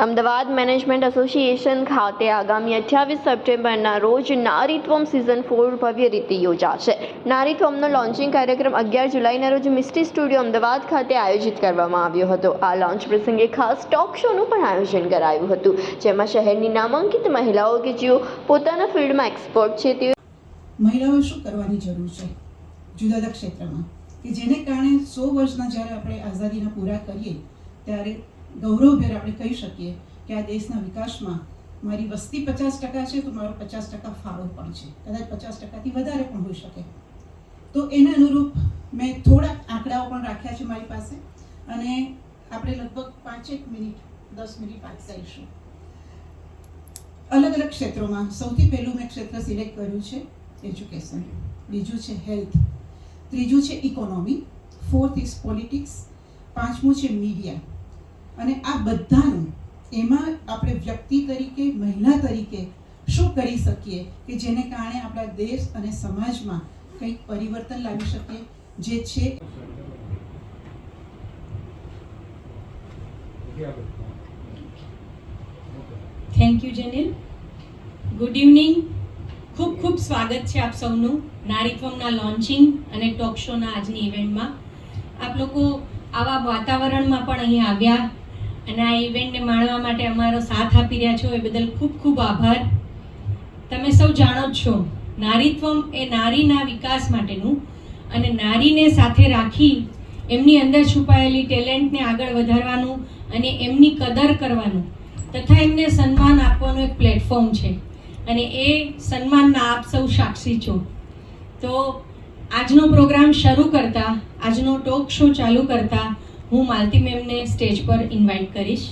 Ahmedabad management association ખાતે આગામી અઠ્યાવીસ સપ્ટેમ્બરના રોજ નારીત્વમ સિઝન ફોર ભવ્ય રીતે યોજાશે. નારીત્વમનો લોન્ચિંગ કાર્યક્રમ અગિયાર જુલાઈના રોજ મિસ્ટી સ્ટુડિયો અમદાવાદ ખાતે આયોજિત કરવામાં આવ્યો હતો. આ લોન્ચ પ્રસંગે ખાસ ટોક શોનું પણ આયોજન કરાયું હતું. જેમાં શહેરની નામાંકિત મહિલાઓ કે જેઓ પોતાના ફિલ્ડમાં એક્સપર્ટ છે તેઓ મહિલાઓ શું કરવાની જરૂર છે? જુદા જુદા ક્ષેત્રમાં. કે જેને કારણે સો વર્ષના જ્યારે આપણે આઝાદીના પૂરા કરીએ, ત્યારે ગૌરવભેર આપણે કહી શકીએ કે આ દેશના વિકાસમાં મારી વસ્તી પચાસ ટકા છે, તો મારો પચાસ ટકા ફાળો પણ છે. કદાચ પચાસ ટકાથી વધારે પણ હોઈ શકે. તો એના અનુરૂપ મેં થોડાક આંકડાઓ પણ રાખ્યા છે મારી પાસે અને આપણે લગભગ પાંચેક મિનિટ, દસ મિનિટ વાત કરીશું. અલગ અલગ ક્ષેત્રોમાં સૌથી પહેલું મેં ક્ષેત્ર સિલેક્ટ કર્યું છે એજ્યુકેશન. બીજું છે હેલ્થ. ત્રીજું છે ઇકોનોમી. Fourth is politics. પાંચમું છે મીડિયા. અને આ બધાનું એમાં આપણે વ્યક્તિ તરીકે, મહિલા તરીકે શું કરી શકીએ કે જેને કારણે આપણા દેશ અને સમાજમાં કંઈક પરિવર્તન લાવી શકીએ? જે છે thank you Jenil good evening ખૂબ ખૂબ સ્વાગત છે આપ સૌનું નારીત્વમના લોન્ચિંગ અને ટોક શોના આજની ઇવેન્ટમાં આપ લોકો આવા વાતાવરણમાં પણ અહીં આવ્યા. અને આ ઇવેન્ટને માણવા માટે અમારો સાથ આપી રહ્યા છો. એ બદલ ખૂબ ખૂબ આભાર. તમે સૌ જાણો જ છો, નારીત્વમ એ નારીના વિકાસ માટેનું અને નારીને સાથે રાખી એમની અંદર છુપાયેલી ટેલેન્ટને આગળ વધારવાનું અને એમની કદર કરવાનું તથા એમને સન્માન આપવાનું એક પ્લેટફોર્મ છે. અને એ સન્માનના આપ સૌ સાક્ષી છો. તો આજનો પ્રોગ્રામ શરૂ કરતા, આજનો ટોક શો ચાલુ કરતા હું માલતી મેમને સ્ટેજ પર ઇન્વાઇટ કરીશ.